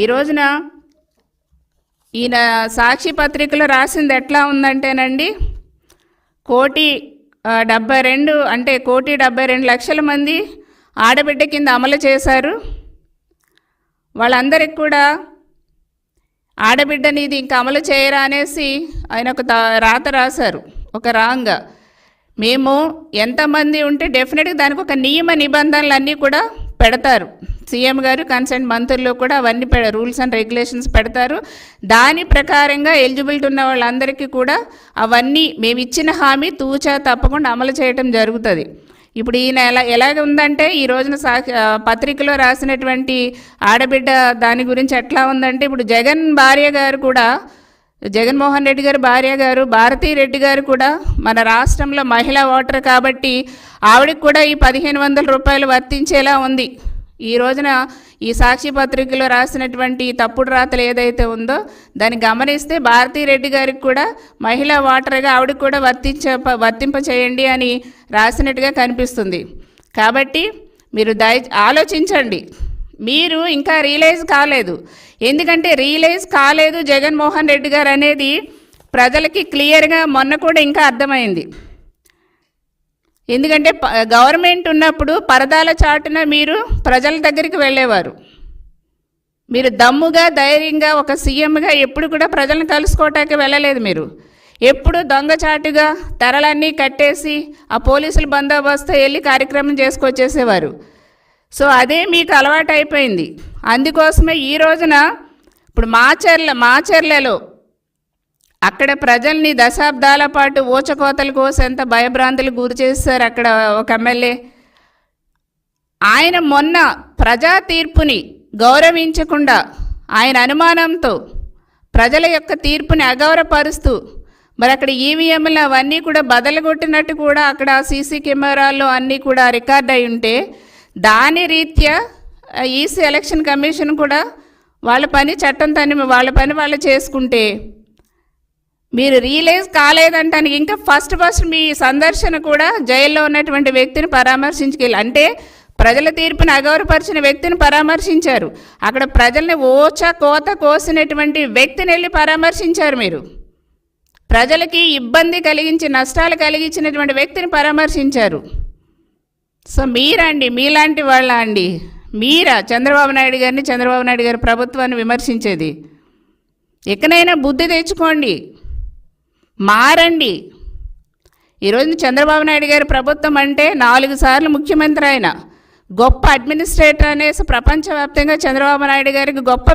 ఈ రోజున ఈయన సాక్షి పత్రికలో రాసింది ఎట్లా ఉందంటేనండి కోటి డెబ్బై రెండు అంటే కోటి డెబ్బై రెండు లక్షల మంది ఆడబిడ్డ కింద అమలు చేశారు. వాళ్ళందరికి కూడా ఆడబిడ్డని ఇది ఇంకా అమలు చేయరా అనేసి ఆయన ఒక రాత రాశారు ఒక రాంగ్. మేము ఎంతమంది ఉంటే డెఫినెట్గా దానికి ఒక నియమ నిబంధనలు అన్నీ కూడా పెడతారు. సీఎం గారు కన్సర్న్ మంత్రులు కూడా అవన్నీ రూల్స్ అండ్ రెగ్యులేషన్స్ పెడతారు. దాని ప్రకారంగా ఎలిజిబిలిటీ ఉన్న వాళ్ళందరికీ కూడా అవన్నీ మేము ఇచ్చిన హామీ తూచా తప్పకుండా అమలు చేయటం జరుగుతుంది. ఇప్పుడు ఈయన ఎలా ఎలాగ ఉందంటే ఈ రోజున సా పత్రికలో రాసినటువంటి ఆడబిడ్డ దాని గురించి ఎట్లా ఉందంటే ఇప్పుడు జగన్ భార్య గారు కూడా జగన్మోహన్ రెడ్డి గారు భార్య గారు భారతీ రెడ్డి గారు కూడా మన రాష్ట్రంలో మహిళా ఓటర్ కాబట్టి ఆవిడకి కూడా ఈ పదిహేను వందల రూపాయలు వర్తించేలా ఉంది. ఈ రోజున ఈ సాక్షి పత్రికలో రాసినటువంటి తప్పుడు రాతలు ఏదైతే ఉందో దాన్ని గమనిస్తే భారతీ రెడ్డి గారికి కూడా మహిళా ఓటర్గా ఆవిడకి కూడా వర్తించ వర్తింప చేయండి అని రాసినట్టుగా కనిపిస్తుంది. కాబట్టి మీరు దయ ఆలోచించండి. మీరు ఇంకా రియలైజ్ కాలేదు. ఎందుకంటే రియలైజ్ కాలేదు జగన్మోహన్ రెడ్డి గారు అనేది ప్రజలకి క్లియర్గా మొన్న కూడా ఇంకా అర్థమైంది. ఎందుకంటే ప- గవర్నమెంట్ ఉన్నప్పుడు పరదాల చాటున మీరు ప్రజల దగ్గరికి వెళ్ళేవారు. మీరు దమ్ముగా ధైర్యంగా ఒక సీఎంగా ఎప్పుడు కూడా ప్రజలను కలుసుకోవటానికి వెళ్ళలేదు మీరు. ఎప్పుడు దొంగచాటుగా తెరలన్నీ కట్టేసి ఆ పోలీసుల బందోబస్తు వెళ్ళి కార్యక్రమం చేసుకొచ్చేసేవారు. సో అదే మీకు అలవాటు అయిపోయింది అందుకోసమే ఈ రోజున ఇప్పుడు మాచర్ల మాచర్లలో అక్కడ ప్రజల్ని దశాబ్దాల పాటు ఊచకోతలు కోసం ఎంత భయభ్రాంతులకు గురి చేస్తారు అక్కడ ఒక ఎమ్మెల్యే. ఆయన మొన్న ప్రజా తీర్పుని గౌరవించకుండా ఆయన అనుమానంతో ప్రజల యొక్క తీర్పుని అగౌరవపరుస్తూ మరి అక్కడ ఈవీఎంలు అవన్నీ కూడా బదలగొట్టినట్టు కూడా అక్కడ సీసీ కెమెరాల్లో అన్నీ కూడా రికార్డ్ అయి ఉంటే దాని రీత్యా ఈసీ ఎలక్షన్ కమిషన్ కూడా వాళ్ళ పని చట్టం తని వాళ్ళ పని వాళ్ళు చేసుకుంటే మీరు రియలైజ్ కాలేదంటానికి ఇంకా ఫస్ట్ ఫస్ట్ మీ సందర్శన కూడా జైల్లో ఉన్నటువంటి వ్యక్తిని పరామర్శించుకెళ్ళి అంటే ప్రజల తీర్పుని అగౌరవపరిచిన వ్యక్తిని పరామర్శించారు. అక్కడ ప్రజల్ని ఓచ కోత కోసినటువంటి వ్యక్తిని వెళ్ళి పరామర్శించారు మీరు. ప్రజలకి ఇబ్బంది కలిగించి నష్టాలు కలిగించినటువంటి వ్యక్తిని పరామర్శించారు. సో మీరండి మీలాంటి వాళ్ళ అండి? మీరా? చంద్రబాబు నాయుడు గారిని చంద్రబాబు నాయుడు గారి ప్రభుత్వాన్ని విమర్శించేది? ఎక్కడైనా బుద్ధి తెచ్చుకోండి. మారండి. ఈరోజు చంద్రబాబు నాయుడు గారి ప్రభుత్వం అంటే నాలుగు సార్లు ముఖ్యమంత్రి ఆయన. గొప్ప అడ్మినిస్ట్రేటర్ అనేసి ప్రపంచవ్యాప్తంగా చంద్రబాబు నాయుడు గారికి గొప్ప